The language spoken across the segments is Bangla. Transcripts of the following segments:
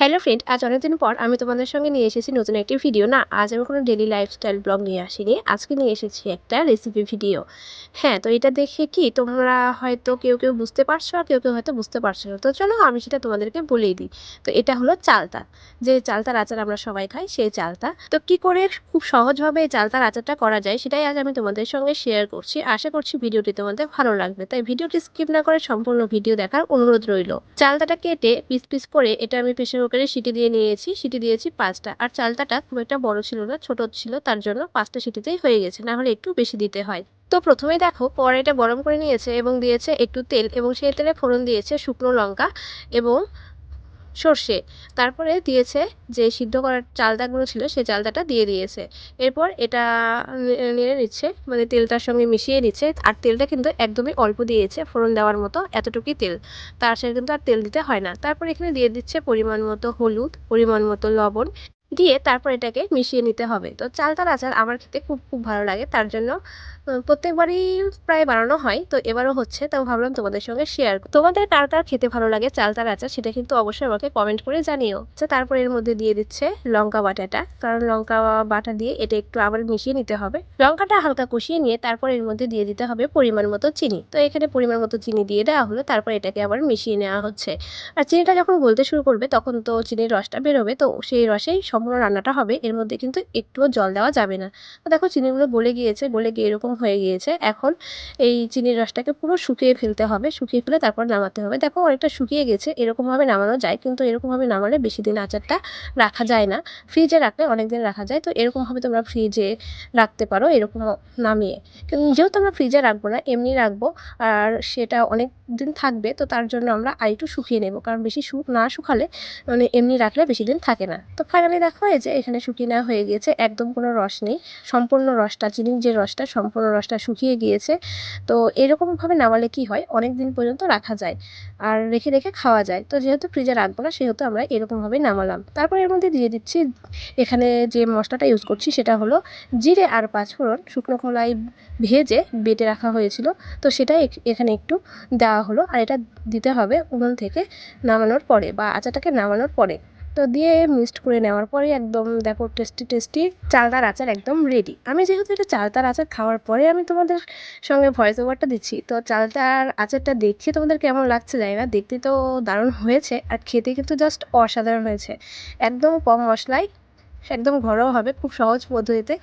হ্যালো ফ্রেন্ড আজ অনেকদিন পর আমি তোমাদের সঙ্গে নিয়ে এসেছি নতুন একটি ভিডিও না, আজ আমি কোনো ডেলি লাইফস্টাইল ব্লগ নিয়ে আসিনি। আজকে নিয়ে এসেছি একটা রেসিপি ভিডিও হ্যাঁ তো এটা দেখে কি তোমরা হয়তো কেউ কেউ বুঝতে পারছ আর কেউ কেউ হয়তো বুঝতে পারছ না। তো চলো আমি সেটা তোমাদেরকে বলেই দিই। তো এটা হলো চালতা যে চালতার আচার আমরা সবাই খাই, সেই চালতা তো কি করে খুব সহজভাবে এই চালতার আচারটা করা যায়, সেটাই আজ আমি তোমাদের সঙ্গে শেয়ার করছি। আশা করছি ভিডিওটি তোমাদের ভালো লাগবে। তাই ভিডিওটি স্কিপ না করে সম্পূর্ণ ভিডিও দেখার অনুরোধ রইল। চালতাটা কেটে পিস পিস করে এটা আমি প্রেশার কুকারে সিটি দিয়ে নিয়েছি, সিটি দিয়েছি পাঁচটা। আর চালতাটা খুব একটা বড় ছিল না, ছোট ছিল, তার জন্য পাঁচটা সিটিতেই হয়ে গেছে, না হলে একটু বেশি দিতে হয়। তো প্রথমে দেখো কড়াইটা গরম করে নিয়েছে এবং দিয়েছে একটু তেল এবং সেই তেলে ফোড়ন দিয়েছে শুকনো লঙ্কা এবং সর্ষে। তারপরে দিয়েছে যে সিদ্ধ করার চালতাগুলো ছিল সেই চালতাটা দিয়ে দিয়েছে। এরপর এটা নেড়ে নিচ্ছে মানে তেলটার সঙ্গে মিশিয়ে নিচ্ছে, আর তেলটা কিন্তু একদমই অল্প দিয়েছে, ফোড়ন দেওয়ার মতো এতটুকুই তেল। তার সাথে কিন্তু আর তেল দিতে হয় না। তারপর এখানে দিয়ে দিচ্ছে পরিমাণ মতো হলুদ, পরিমাণ মতো লবণ। দিয়ে তারপর এটাকে মিশিয়ে নিতে হবে। তো চালতার আচার আমার খেতে খুব খুব ভালো লাগে, তার জন্য প্রত্যেকবারই প্রায় বানানো হয়। তো এবারও হচ্ছে তো ভাবলাম তোমাদের সঙ্গে শেয়ার তোমাদের কার কার খেতে ভালো লাগে চালতার আচার সেটা কিন্তু অবশ্যই আমাকে কমেন্ট করে জানিও। আচ্ছা তারপর এর মধ্যে দিয়ে দিচ্ছে লঙ্কা বাটাটা, কারণ লঙ্কা বাটা দিয়ে এটা একটু আবার মিশিয়ে নিতে হবে। লঙ্কাটা হালকা কষিয়ে নিয়ে তারপর এর মধ্যে দিয়ে দিতে হবে পরিমাণ মতো চিনি। তো এখানে পরিমাণ মতো চিনি দিয়ে দেওয়া হলো, তারপর এটাকে আবার মিশিয়ে নেওয়া হচ্ছে। আর চিনিটা যখন গলতে শুরু করবে তখন তো চিনির রসটা বেরোবে, তো সেই রসেই সম্পূর্ণ রান্নাটা হবে, এর মধ্যে কিন্তু একটুও জল দেওয়া যাবে না। তো দেখো চিনিগুলো গলে গিয়েছে, গলে গিয়ে এরকম হয়ে গিয়েছে। এখন এই চিনির রসটাকে পুরো শুকিয়ে ফেলতে হবে, শুকিয়ে ফেলে তারপর নামাতে হবে। দেখো অনেকটা শুকিয়ে গেছে, এরকমভাবে নামানো যায়, কিন্তু এরকমভাবে নামালে বেশি দিন আচারটা রাখা যায় না। ফ্রিজে রাখলে অনেক দিন রাখা যায়, তো এরকমভাবে তোমরা ফ্রিজে রাখতে পারো এরকম নামিয়ে। যেহেতু আমরা ফ্রিজে রাখব না, এমনি রাখব, আর সেটা অনেক দিন থাকবে, তো তার জন্য আমরা আরেকটু শুকিয়ে নেব। কারণ বেশি না শুকালে মানে এমনি রাখলে বেশি দিন থাকে না। তো ফাইনালি এই যে এখানে শুকিয়ে নেওয়া হয়ে গিয়েছে, একদম কোনো রস নেই। সম্পূর্ণ রসটা চিনির যে রসটা, সম্পূর্ণ রসটা শুকিয়ে গিয়েছে। তো এরকমভাবে নামালে কি হয় অনেক দিন পর্যন্ত রাখা যায় আর রেখে রেখে খাওয়া যায়। তো যেহেতু ফ্রিজে রাখব না, সেহেতু আমরা এরকমভাবেই নামালাম। তারপর এর মধ্যে দিয়ে দিচ্ছি, এখানে যে মশলাটা ইউজ করছি সেটা হলো জিরে আর পাঁচফোড়ন শুকনো খোলায় ভেজে বেটে রাখা হয়েছিল। তো সেটাই এখানে একটু দেওয়া হলো আর এটা দিতে হবে উনুন থেকে নামানোর পরে বা আচারটাকে নামানোর পরে। তো দিয়ে মিক্সড করে নেওয়ার পরে একদম দেখো টেস্টি টেস্টি চালতার আচার একদম রেডি আমি যেহেতু এটা চালতার আচার খাওয়ার পরে আমি তোমাদের সঙ্গে ভয়েস ওভারটা দিচ্ছি। তো চালতার আচারটা দেখছি তোমাদের কেমন লাগছে জানি না, দেখতে তো দারুণ হয়েছে আর খেতে কিন্তু জাস্ট অসাধারণ হয়েছে। একদম কম মশলায় একদম ঘরোয়া হবে, খুব সহজ পদ্ধতিতে।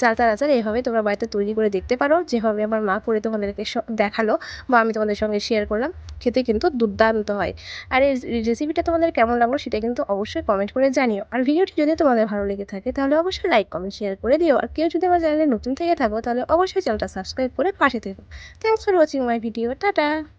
চালতার আচার এভাবে তোমরা বাড়িতে তৈরি করে দেখতে পারো। যেভাবে আমার মা করে তোমাদেরকে দেখাল বা আমি তোমাদের সঙ্গে শেয়ার করলাম, খেতে কিন্তু দুর্দান্ত হয়। আর এই রেসিপিটা তোমাদের কেমন লাগল সেটা কিন্তু অবশ্যই কমেন্ট করে জানিও। আর ভিডিওটি যদি তোমাদের ভালো লেগে থাকে তাহলে অবশ্যই লাইক কমেন্ট শেয়ার করে দিও। আর কেউ যদি আমার চ্যানেলে নতুন থেকে থাকো তাহলে অবশ্যই চ্যানেলটা সাবস্ক্রাইব করে পাশে থেকো। Thanks for watching my video tata